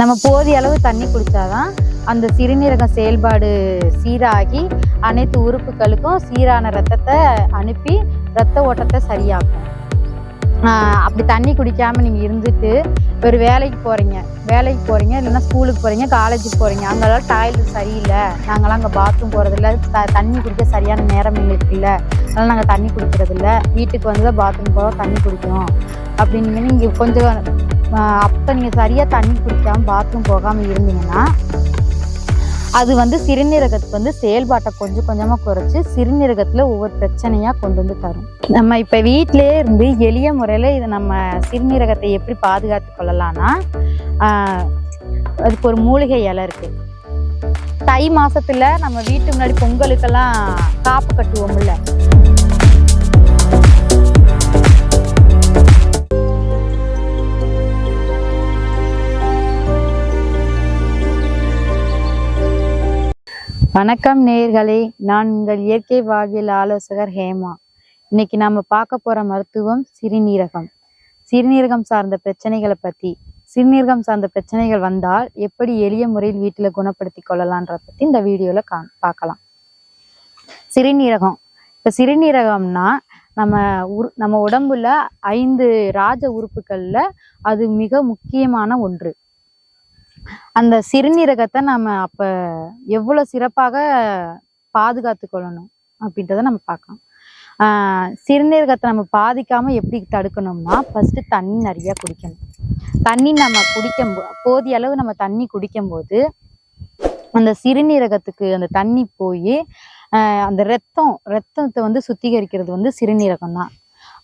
நம்ம போதிய அளவு தண்ணி குடித்தாதான் அந்த சிறுநீரக செயல்பாடு சீராகி அனைத்து உறுப்புகளுக்கும் சீரான ரத்தத்தை அனுப்பி ரத்த ஓட்டத்தை சரியாக்கும். அப்படி தண்ணி குடிக்காம நீங்கள் இருந்துட்டு ஒரு வேலைக்கு போகிறீங்க வேலைக்கு போகிறீங்க இல்லைன்னா ஸ்கூலுக்கு போகிறீங்க காலேஜுக்கு போகிறீங்க அங்கெல்லாம் டாய்லெட் சரியில்லை. நாங்களாம் அங்கே பாத்ரூம் போகிறதில்ல த தண்ணி குடிக்க சரியான நேரம் எங்களுக்கு இல்லை. அதனால் நாங்கள் தண்ணி குடிக்கிறதில்ல. வீட்டுக்கு வந்து தான் பாத்ரூம் போக தண்ணி குடிக்கணும் அப்படின்னு நீங்கள் கொஞ்சம் அப்போ நீங்கள் சரியாக தண்ணி குடிக்காமல் பாத்ரூம் போகாமல் இருந்தீங்கன்னா அது வந்து சிறுநீரகத்துக்கு வந்து செயல்பாட்டை கொஞ்சம் கொஞ்சமாக குறைச்சி சிறுநீரகத்தில் ஒவ்வொரு பிரச்சனையாக கொண்டு வந்து தரும். நம்ம இப்போ வீட்டிலே இருந்து எளிய முறையில் இது நம்ம சிறுநீரகத்தை எப்படி பாதுகாத்து கொள்ளலாம்னா அதுக்கு ஒரு மூலிகை இலை இருக்குது தை மாதத்தில் நம்ம வீட்டு முன்னாடி பொங்கலுக்கெல்லாம் காப்பு கட்டுவோம்ல வணக்கம் நேயர்களே நான் உங்கள் இயற்கை வாழ்வியல் ஆலோசகர் ஹேமா. இன்னைக்கு நாம பார்க்க போற மருத்துவம் சிறுநீரகம். சிறுநீரகம் சார்ந்த பிரச்சனைகளை பத்தி சிறுநீரகம் சார்ந்த பிரச்சனைகள் வந்தால் எப்படி எளிய முறையில் வீட்டில் குணப்படுத்தி கொள்ளலான்ற பத்தி இந்த வீடியோல கா பார்க்கலாம். சிறுநீரகம். இப்ப சிறுநீரகம்னா நம்ம உரு நம்ம உடம்புல ஐந்து ராஜ உறுப்புகள்ல அது மிக முக்கியமான ஒன்று. அந்த சிறுநீரகத்தை நம்ம அப்ப எவ்வளவு சிறப்பாக பாதுகாத்து கொள்ளணும் அப்படின்றத நம்ம பார்க்கலாம். ஆஹ் சிறுநீரகத்தை நம்ம பாதிக்காம எப்படி தடுக்கணும்னா ஃபர்ஸ்ட் தண்ணி நிறைய குடிக்கணும். தண்ணி நம்ம குடிக்கும் போதிய அளவு நம்ம தண்ணி குடிக்கும்போது அந்த சிறுநீரகத்துக்கு அந்த தண்ணி போய் அந்த ரத்தம் ரத்தத்தை வந்து சுத்திகரிக்கிறது வந்து சிறுநீரகம் தான்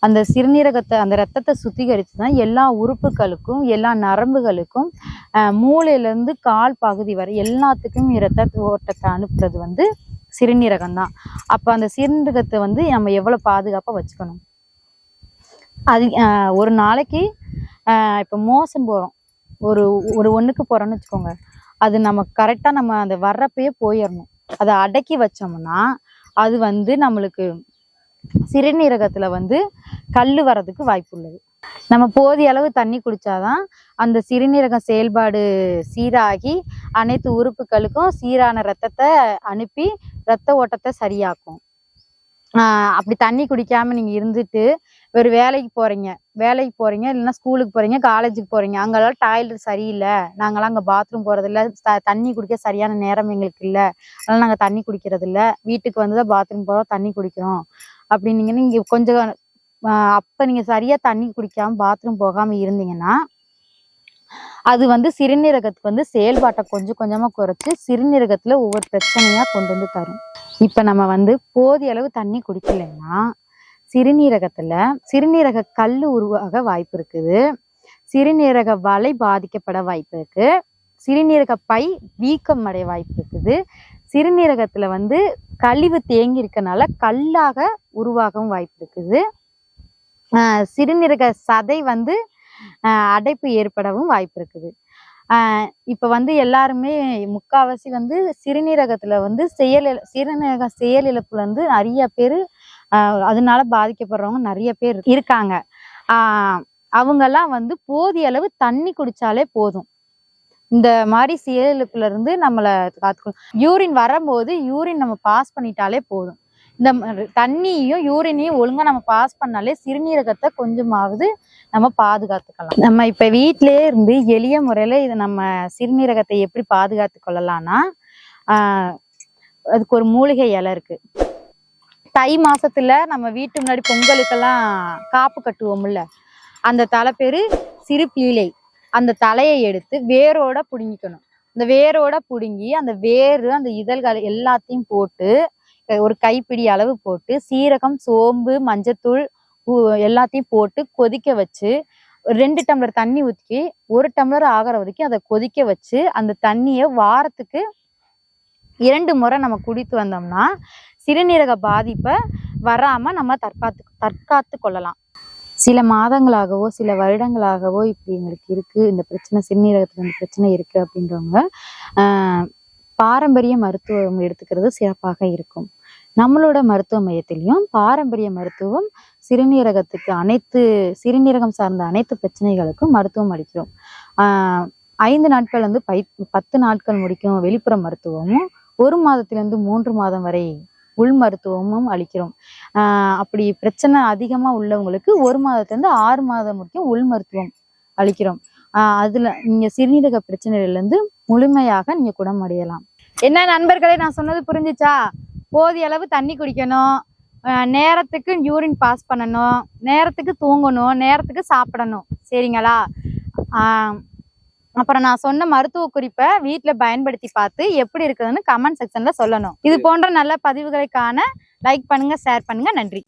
அந்த சிறுநீரகத்தை அந்த ரத்தத்தை சுத்திகரித்து தான் எல்லா உறுப்புகளுக்கும் எல்லா நரம்புகளுக்கும் மூளையிலேருந்து கால் பகுதி வரை எல்லாத்துக்கும் ரத்த ஓட்டத்தை அனுப்புறது வந்து சிறுநீரகம் தான் அப்போ அந்த சிறுநீரகத்தை வந்து நம்ம எவ்வளோ பாதுகாப்பாக வச்சுக்கணும்? அது ஒரு நாளைக்கு இப்போ மோசம் போகிறோம் ஒரு ஒரு ஒன்றுக்கு போகிறோன்னு வச்சுக்கோங்க. அது நம்ம கரெக்டாக நம்ம அந்த வர்றப்பயே போயிடணும் அதை அடக்கி வச்சோம்னா அது வந்து நம்மளுக்கு சிறுநீரகத்தில் வந்து கல் வரதுக்கு வாய்ப்பு உள்ளது நம்ம போதிய அளவு தண்ணி குடிச்சாதான் அந்த சிறுநீரக செயல்பாடு சீராகி அனைத்து உறுப்புகளுக்கும் சீரான ரத்தத்தை அனுப்பி ரத்த ஓட்டத்தை சரியாக்கும். அப்படி தண்ணி குடிக்காம நீங்க இருந்துட்டு ஒரு வேலைக்கு போறீங்க. வேலைக்கு போறீங்க இல்லைன்னா ஸ்கூலுக்கு போறீங்க காலேஜுக்கு போறீங்க. அங்கெல்லாம் டாய்லெட் சரியில்லை. நாங்களாம் அங்கே பாத்ரூம் போறதில்ல. த- தண்ணி குடிக்க சரியான நேரம் எங்களுக்கு இல்லை. அதனால நாங்கள் தண்ணி குடிக்கிறதில்ல. வீட்டுக்கு வந்து தான் பாத்ரூம் போகிறோம் தண்ணி குடிக்கிறோம். அப்படின்னீங்கன்னா நீங்க கொஞ்சம் அப்ப நீங்க சரியா தண்ணி குடிக்காம பாத்ரூம் போகாம இருந்தீங்கன்னா அது வந்து சிறுநீரகத்துக்கு வந்து செயல்பாட்டை கொஞ்சம் கொஞ்சமா குறைச்சு சிறுநீரகத்துல ஒவ்வொரு பிரச்சனையா கொண்டு வந்து தரும். இப்ப நம்ம வந்து போதிய அளவு தண்ணி குடிக்கலைன்னா சிறுநீரகத்துல சிறுநீரக கல் உருவாக வாய்ப்பு இருக்குது. சிறுநீரக வலை பாதிக்கப்பட வாய்ப்பு இருக்கு. சிறுநீரக பை வீக்கம் அடைய வாய்ப்பு இருக்குது. சிறுநீரகத்தில் வந்து கழிவு தேங்கி இருக்கனால கல்லாக உருவாகவும் வாய்ப்பு இருக்குது. சிறுநீரக சதை வந்து அடைப்பு ஏற்படவும் வாய்ப்பு இருக்குது. இப்போ வந்து எல்லாருமே முக்காவாசி வந்து சிறுநீரகத்தில் வந்து செயல் சிறுநீரக செயல் இழப்புல வந்து நிறைய பேர் அதனால பாதிக்கப்படுறவங்க நிறைய பேர் இருக்காங்க. அவங்கெல்லாம் வந்து போதிய அளவு தண்ணி குடித்தாலே போதும். இந்த மாதிரி செயலிழப்புல இருந்து நம்மளை காத்துக்கணும் யூரின் வரும்போது யூரின் நம்ம பாஸ் பண்ணிட்டாலே போதும். இந்த தண்ணியும் தண்ணியையும் யூரினையும் ஒழுங்கா நம்ம பாஸ் பண்ணாலே சிறுநீரகத்தை கொஞ்சமாவது நம்ம பாதுகாத்துக்கலாம். நம்ம இப்ப வீட்டிலே இருந்து எளிய முறையில இது நம்ம சிறுநீரகத்தை எப்படி பாதுகாத்து கொள்ளலாம்னா ஆஹ் அதுக்கு ஒரு மூலிகை இலை இருக்கு. தை மாசத்துல நம்ம வீட்டு முன்னாடி பொங்கலுக்கெல்லாம் காப்பு கட்டுவோம்ல அந்த தலை பேரு சிறுபீலை அந்த தலையை எடுத்து வேரோட புடுங்கிக்கணும். இந்த வேரோட புடுங்கி அந்த வேறு அந்த இதழ்கள் எல்லாத்தையும் போட்டு ஒரு கைப்பிடி அளவு போட்டு சீரகம் சோம்பு மஞ்சத்தூள் எல்லாத்தையும் போட்டு கொதிக்க வச்சு ரெண்டு டம்ளர் தண்ணி ஊற்றி ஒரு டம்ளர் ஆகிற வரைக்கும் அதை கொதிக்க வச்சு அந்த தண்ணியை வாரத்துக்கு இரண்டு முறை நம்ம குடித்து வந்தோம்னா சிறுநீரக பாதிப்பை வராமல் நம்ம தற்காத்து தற்காத்து கொள்ளலாம். சில மாதங்களாகவோ சில வருடங்களாகவோ இப்படி எங்களுக்கு இருக்கு. இந்த பிரச்சனை சிறுநீரகத்துல இந்த பிரச்சனை இருக்கு அப்படின்றவங்க பாரம்பரிய மருத்துவம் எடுத்துக்கிறது சிறப்பாக இருக்கும். நம்மளோட மருத்துவ மையத்திலையும் பாரம்பரிய மருத்துவம் சிறுநீரகத்துக்கு அனைத்து சிறுநீரகம் சார்ந்த அனைத்து பிரச்சனைகளுக்கும் மருத்துவம் அளிக்கிறோம். ஐந்து நாட்கள் வந்து பை பத்து நாட்கள் முடிக்கும் வெளிப்புற மருத்துவமும் ஒரு மாதத்திலிருந்து மூன்று மாதம் வரை உள் மருத்துவமும் அளிக்கிறோம். அப்படி பிரச்சனை அதிகமா உள்ளவங்களுக்கு ஒரு மாதத்திலிருந்து ஆறு மாதம் வரைக்கும் உள் மருத்துவம் அளிக்கிறோம். ஆஹ் அதுல நீங்க சிறுநீரக பிரச்சனையில இருந்து முழுமையாக நீங்க குணமடையலாம் என்ன நண்பர்களே நான் சொன்னது புரிஞ்சுச்சா? போதிய அளவு தண்ணி குடிக்கணும். நேரத்துக்கு யூரின் பாஸ் பண்ணணும். நேரத்துக்கு தூங்கணும். நேரத்துக்கு சாப்பிடணும். சரிங்களா? ஆஹ் அப்புறம் நான் சொன்ன மருத்துவ குறிப்பை வீட்ல பயன்படுத்தி பார்த்து எப்படி இருக்குதுன்னு கமெண்ட் செக்ஷன்ல சொல்லணும். இது போன்ற நல்ல பதிவுகளை காண லைக் பண்ணுங்க ஷேர் பண்ணுங்க. நன்றி.